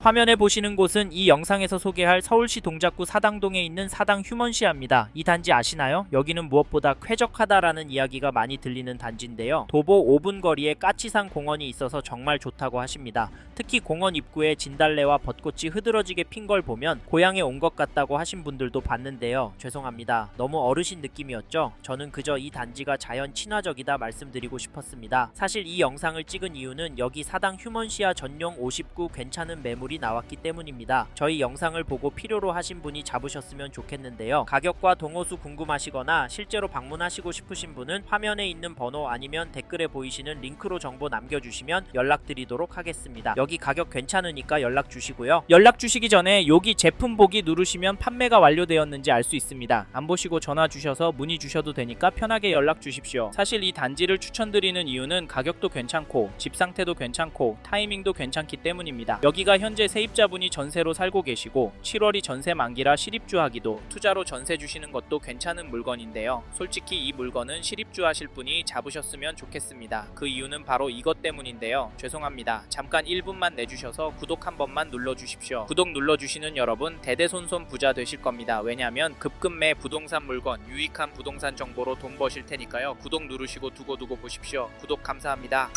화면에 보시는 곳은 이 영상에서 소개할 서울시 동작구 사당동에 있는 사당 휴먼시아입니다. 이 단지 아시나요? 여기는 무엇보다 쾌적하다라는 이야기가 많이 들리는 단지인데요. 도보 5분 거리에 까치산 공원이 있어서 정말 좋다고 하십니다. 특히 공원 입구에 진달래와 벚꽃이 흐드러지게 핀 걸 보면 고향에 온 것 같다고 하신 분들도 봤는데요. 죄송합니다. 너무 어르신 느낌이었죠? 저는 그저 이 단지가 자연 친화적이다 말씀드리고 싶었습니다. 사실 이 영상을 찍은 이유는 여기 사당 휴먼시아 전용 59 괜찮은 매물 이 나왔기 때문입니다. 저희 영상을 보고 필요로 하신 분이 잡으셨으면 좋겠는데요. 가격과 동호수 궁금하시거나 실제로 방문하시고 싶으신 분은 화면에 있는 번호 아니면 댓글에 보이시는 링크로 정보 남겨주시면 연락드리도록 하겠습니다. 여기 가격 괜찮으니까 연락 주시고요. 연락 주시기 전에 여기 제품 보기 누르시면 판매가 완료되었는지 알 수 있습니다. 안 보시고 전화 주셔서 문의 주셔도 되니까 편하게 연락 주십시오. 사실 이 단지를 추천드리는 이유는 가격도 괜찮고 집 상태도 괜찮고 타이밍도 괜찮기 때문입니다. 여기가 현재 세입자분이 전세로 살고 계시고 7월이 전세 만기라 실입주하기도 투자로 전세 주시는 것도 괜찮은 물건인데요. 솔직히 이 물건은 실입주 하실 분이 잡으셨으면 좋겠습니다. 그 이유는 바로 이것 때문인데요. 죄송합니다. 잠깐 1분만 내주셔서 구독 한 번만 눌러주십시오. 구독 눌러주시는 여러분 대대손손 부자 되실 겁니다. 왜냐하면 급급매 부동산 물건 유익한 부동산 정보로 돈 버실 테니까요. 구독 누르시고 두고두고 보십시오. 구독 감사합니다.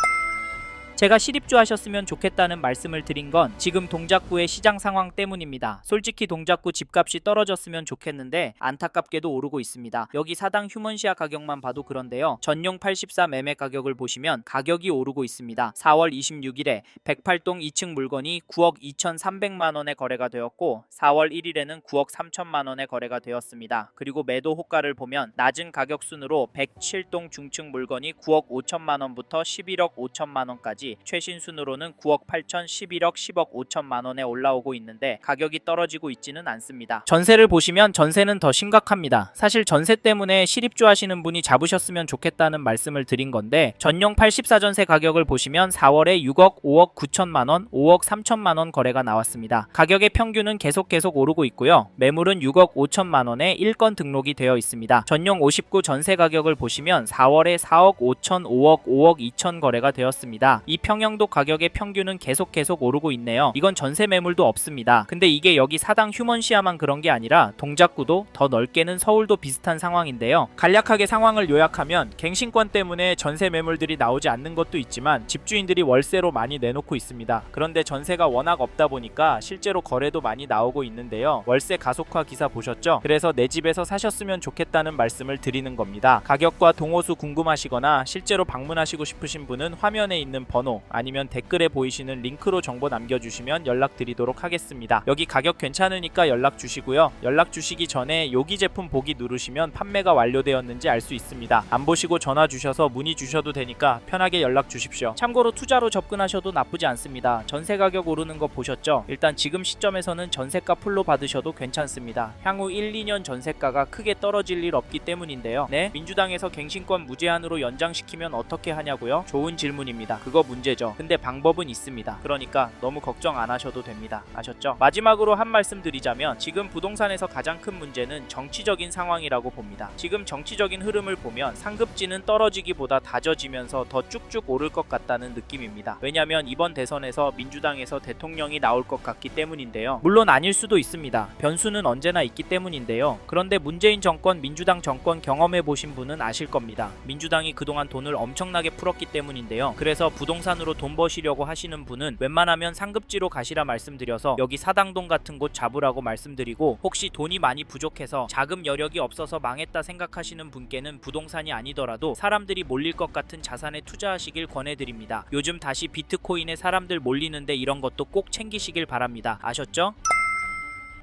제가 실입주 하셨으면 좋겠다는 말씀을 드린 건 지금 동작구의 시장 상황 때문입니다. 솔직히 동작구 집값이 떨어졌으면 좋겠는데 안타깝게도 오르고 있습니다. 여기 사당 휴먼시아 가격만 봐도 그런데요. 전용 84 매매 가격을 보시면 가격이 오르고 있습니다. 4월 26일에 108동 2층 물건이 9억 2,300만 원에 거래가 되었고 4월 1일에는 9억 3천만 원에 거래가 되었습니다. 그리고 매도 호가를 보면 낮은 가격 순으로 107동 중층 물건이 9억 5천만 원부터 11억 5천만 원까지 최신 순으로는 9억 8천, 11억, 10억 5천만 원에 올라오고 있는데 가격이 떨어지고 있지는 않습니다. 전세를 보시면 전세는 더 심각합니다. 사실 전세 때문에 실입주 하시는 분이 잡으셨으면 좋겠다는 말씀을 드린 건데 전용 84전세 가격을 보시면 4월에 6억 5억 9천만 원, 5억 3천만 원 거래가 나왔습니다. 가격의 평균은 계속 계속 오르고 있고요. 매물은 6억 5천만 원에 1건 등록이 되어 있습니다. 전용 59 전세 가격을 보시면 4월에 4억 5천, 5억, 5억 2천 거래가 되었습니다. 이 평형도 가격의 평균은 계속 계속 오르고 있네요. 이건 전세 매물도 없습니다. 근데 이게 여기 사당 휴먼시아만 그런 게 아니라 동작구도 더 넓게는 서울도 비슷한 상황인데요. 간략하게 상황을 요약하면 갱신권 때문에 전세 매물들이 나오지 않는 것도 있지만 집주인들이 월세로 많이 내놓고 있습니다. 그런데 전세가 워낙 없다 보니까 실제로 거래도 많이 나오고 있는데요. 월세 가속화 기사 보셨죠? 그래서 내 집에서 사셨으면 좋겠다는 말씀을 드리는 겁니다. 가격과 동호수 궁금하시거나 실제로 방문하시고 싶으신 분은 화면에 있는 번호 아니면 댓글에 보이시는 링크로 정보 남겨주시면 연락드리도록 하겠습니다. 여기 가격 괜찮으니까 연락 주시고요. 연락 주시기 전에 여기 제품 보기 누르시면 판매가 완료되었는지 알 수 있습니다. 안 보시고 전화 주셔서 문의 주셔도 되니까 편하게 연락 주십시오. 참고로 투자로 접근하셔도 나쁘지 않습니다. 전세 가격 오르는 거 보셨죠? 일단 지금 시점에서는 전세가 풀로 받으셔도 괜찮습니다. 향후 1, 2년 전세가가 크게 떨어질 일 없기 때문인데요. 네, 민주당에서 갱신권 무제한으로 연장시키면 어떻게 하냐고요? 좋은 질문입니다. 그거 문제죠. 근데 방법은 있습니다. 그러니까 너무 걱정 안 하셔도 됩니다. 아셨죠? 마지막으로 한 말씀 드리자면 지금 부동산에서 가장 큰 문제는 정치적인 상황이라고 봅니다. 지금 정치적인 흐름을 보면 상급지는 떨어지기보다 다져지면서 더 쭉쭉 오를 것 같다는 느낌입니다. 왜냐면 이번 대선에서 민주당에서 대통령이 나올 것 같기 때문인데요. 물론 아닐 수도 있습니다. 변수는 언제나 있기 때문인데요. 그런데 문재인 정권, 민주당 정권 경험해 보신 분은 아실 겁니다. 민주당이 그동안 돈을 엄청나게 풀었기 때문인데요. 그래서 부동 산으로 돈 버시려고 하시는 분은 웬만하면 상급지로 가시라 말씀드려서 여기 사당동 같은 곳 잡으라고 말씀드리고 혹시 돈이 많이 부족해서 자금 여력이 없어서 망했다 생각하시는 분께는 부동산이 아니더라도 사람들이 몰릴 것 같은 자산에 투자하시길 권해드립니다. 요즘 다시 비트코인에 사람들 몰리는데 이런 것도 꼭 챙기시길 바랍니다. 아셨죠?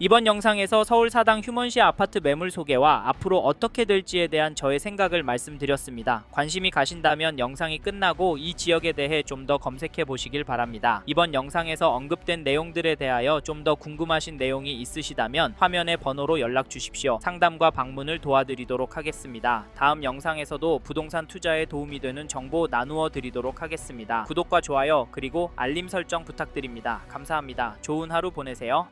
이번 영상에서 서울 사당 휴먼시아 아파트 매물 소개와 앞으로 어떻게 될지에 대한 저의 생각을 말씀드렸습니다. 관심이 가신다면 영상이 끝나고 이 지역에 대해 좀 더 검색해 보시길 바랍니다. 이번 영상에서 언급된 내용들에 대하여 좀 더 궁금하신 내용이 있으시다면 화면의 번호로 연락 주십시오. 상담과 방문을 도와드리도록 하겠습니다. 다음 영상에서도 부동산 투자에 도움이 되는 정보 나누어 드리도록 하겠습니다. 구독과 좋아요 그리고 알림 설정 부탁드립니다. 감사합니다. 좋은 하루 보내세요.